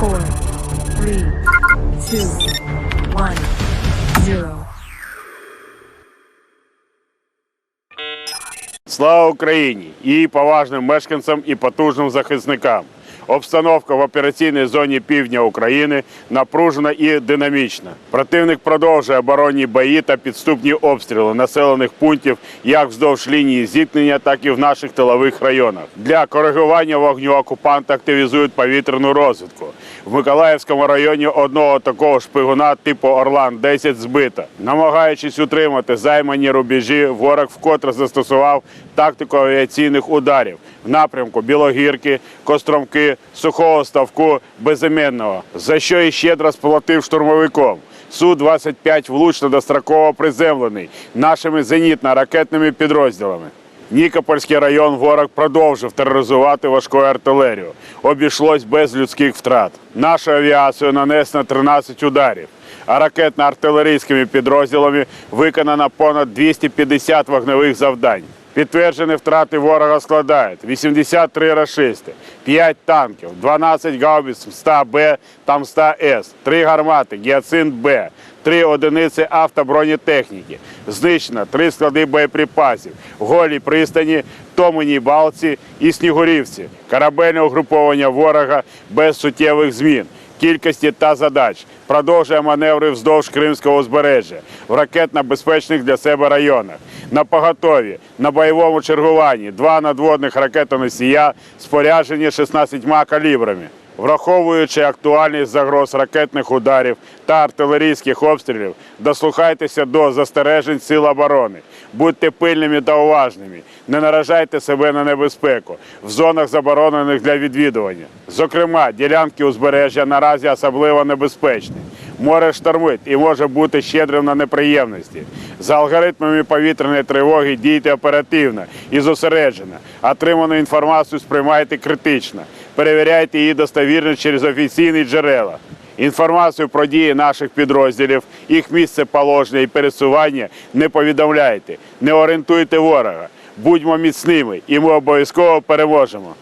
four, three, two, one. Слава Україні! Її поважним мешканцям і потужним захисникам. Обстановка в операційній зоні півдня України напружена і динамічна. Противник продовжує оборонні бої та підступні обстріли населених пунктів як вздовж лінії зіткнення, так і в наших тилових районах. Для коригування вогню окупанти активізують повітряну розвідку. В Миколаївському районі одного такого шпигуна типу Орлан-10 збито. Намагаючись утримати займані рубежі, ворог вкотре застосував тактику авіаційних ударів в напрямку Білогірки, Костромки, Сухого Ставку, Безіменного, за що і щедро сплатив штурмовиком. Су-25 влучно достроково приземлений нашими зенітно-ракетними підрозділами. Нікопольський район ворог продовжив тероризувати важкою артилерію. Обійшлось без людських втрат. Нашу авіацію нанесено 13 ударів, а ракетно-артилерійськими підрозділами виконано понад 250 вогневих завдань. Підтверджені втрати ворога складають 83 рашисти, 5 танків, 12 гаубиць МСТА-Б та МСТА-С, 3 гармати Гіацинт-Б, 3 одиниці автобронетехніки. Знищено 3 склади боєприпасів, голі пристані, Томині Балці і Снігурівці, корабельне угруповання ворога без суттєвих змін кількості та задач. Продовжує маневри вздовж Кримського узбережжя в ракетно-безпечних для себе районах. На поготові, на бойовому чергуванні два надводних ракетоносія споряджені 16 калібрами. Враховуючи актуальність загроз ракетних ударів та артилерійських обстрілів, дослухайтеся до застережень сил оборони. Будьте пильними та уважними, не наражайте себе на небезпеку в зонах заборонених для відвідування. Зокрема, ділянки узбережжя наразі особливо небезпечні. Море штормить і може бути щедрим на неприємності. За алгоритмами повітряної тривоги дійте оперативно і зосереджено. Отриману інформацію сприймайте критично. Перевіряйте її достовірність через офіційні джерела. Інформацію про дії наших підрозділів, їх місце положення і пересування не повідомляйте, не орієнтуйте ворога. Будьмо міцними, і ми обов'язково переможемо.